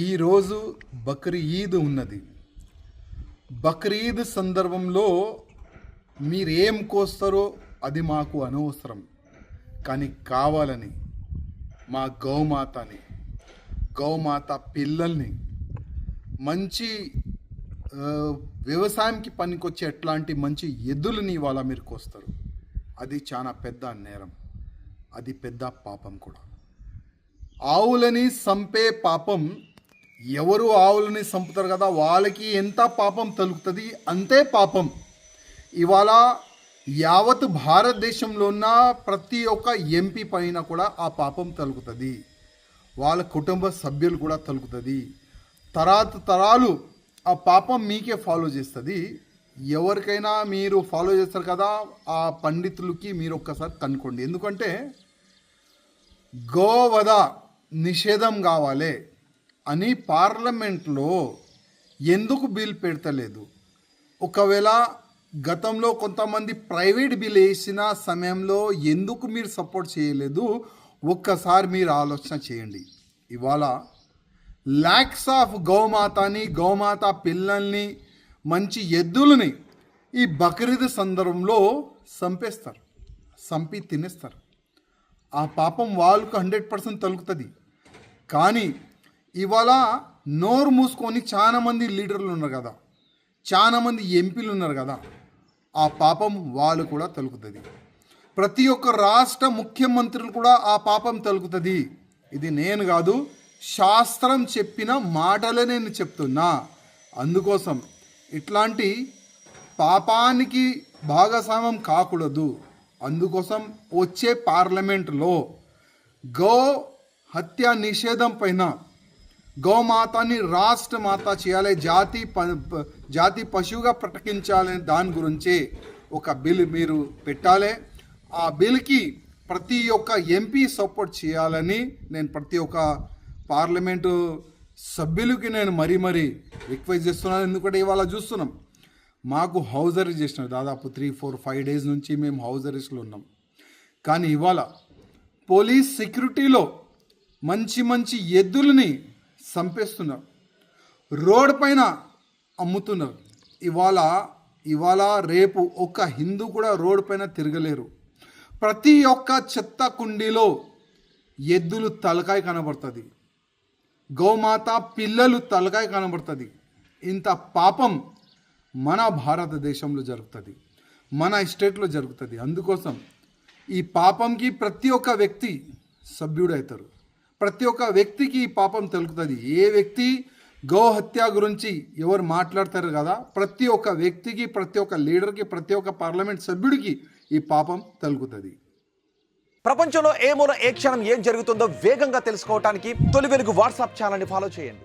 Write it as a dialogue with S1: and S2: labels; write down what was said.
S1: ఈరోజు బక్రీద్ ఉన్నది. బక్రీద్ సందర్భంలో మీరేం కోస్తారో అది మాకు అనవసరం. కానీ కావాలని మా గౌమాతని గౌమాత పిల్లల్ని మంచి వ్యవసాయంకి పనికొచ్చే ఎట్లాంటి మంచి ఎద్దులని ఇవాళ మీరు కోస్తారు. అది చాలా పెద్ద నేరం అది పెద్ద పాపం కూడా. ఆవులని సంపే పాపం ఎవరు ఆవులని చంపుతారు కదా వాళ్ళకి ఎంత పాపం తలుగుతుంది అంతే పాపం. ఇవాళ యావత్ భారతదేశంలో ఉన్న ప్రతి ఒక్క ఎంపీ పైన కూడా ఆ పాపం తలుగుతుంది వాళ్ళ కుటుంబ సభ్యులు కూడా తలుగుతుంది తరాత తరాలు ఆ పాపం మీకే ఫాలో చేస్తుంది. ఎవరికైనా మీరు ఫాలో చేస్తారు కదా ఆ పండితులకి మీరు ఒక్కసారి కనుక్కోండి. ఎందుకంటే గోవధ నిషేధం కావాలి. అని పార్లమెంట్లో ఎందుకు బిల్ పెడతలేదు? ఒకవేళ గతంలో కొంతమంది ప్రైవేట్ బిల్ వేసిన సమయంలో ఎందుకు మీరు సపోర్ట్ చేయలేదు? ఒక్కసారి మీరు ఆలోచన చేయండి. ఇవాళ ల్యాక్స్ ఆఫ్ గౌమాతని గౌమాత పిల్లల్ని మంచి ఎద్దులని ఈ బక్రీద్ సందర్భంలో చంపేస్తారు. చంపి తినేస్తారు. ఆ పాపం వాళ్ళకు హండ్రెడ్ పర్సెంట్ తలుగుతుంది కానీ ఇవాళ నోరు మూసుకొని చాలామంది లీడర్లు ఉన్నారు కదా. చాలామంది ఎంపీలు ఉన్నారు కదా. ఆ పాపం వాళ్ళు కూడా తలుకుతుంది. ప్రతి ఒక్క రాష్ట్ర ముఖ్యమంత్రులు కూడా ఆ పాపం తలుకుతుంది. ఇది నేను కాదు శాస్త్రం చెప్పిన మాటలే నేను చెప్తున్నా. అందుకోసం ఇట్లాంటి పాపానికి భాగస్వామ్యం కాకూడదు. అందుకోసం వచ్చే పార్లమెంట్లో గో హత్య నిషేధం పైన గోమాతని రాష్ట్ర మాత చేయాలి జాతి ప- జాతి పశువుగా ప్రకటించాలి దాని గురించి ఒక బిల్ మీరు పెట్టాలి. ఆ బిల్కి ప్రతి ఒక్క ఎంపీ సపోర్ట్ చేయాలని నేను ప్రతి ఒక్క పార్లమెంటు సభ్యులకి నేను మరీ మరీ రిక్వెస్ట్ చేస్తున్నాను. ఎందుకంటే ఇవాళ చూస్తున్నాం మాకు హౌస్ అరెస్ట్ చేసినారు. దాదాపు త్రీ ఫోర్ ఫైవ్ డేస్ నుంచి మేము హౌస్ అరెస్ట్లో ఉన్నాం. కానీ ఇవాళ పోలీస్ సెక్యూరిటీలో మంచి మంచి ఎద్దులని చంపేస్తున్నారు రోడ్ పైన అమ్ముతున్నారు. ఇవాళ ఇవాళ రేపు ఒక్క హిందూ కూడా రోడ్ పైన తిరగలేరు. ప్రతి ఒక్క చెత్త కుండీలో ఎద్దులు తలకాయ కనబడుతుంది. గోమాత పిల్లలు తలకాయ కనబడుతుంది. ఇంత పాపం మన భారతదేశంలో జరుగుతుంది. మన స్టేట్లో జరుగుతుంది. అందుకోసం ఈ పాపంకి ప్రతి ఒక్క వ్యక్తి సభ్యుడవుతారు ప్రతి ఒక్క వ్యక్తికి ఈ పాపం తెలుగుతుంది. ఏ వ్యక్తి గోహత్య గురించి ఎవరు మాట్లాడతారు కదా ప్రతి ఒక్క వ్యక్తికి ప్రతి ఒక్క లీడర్కి ప్రతి ఒక్క పార్లమెంట్ సభ్యుడికి ఈ పాపం తలుగుతుంది.
S2: ప్రపంచంలో ఏ మూల ఏ క్షణం ఏం జరుగుతుందో వేగంగా తెలుసుకోవడానికి తొలి వెలుగు వాట్సాప్ ఛానల్ని ఫాలో చేయండి.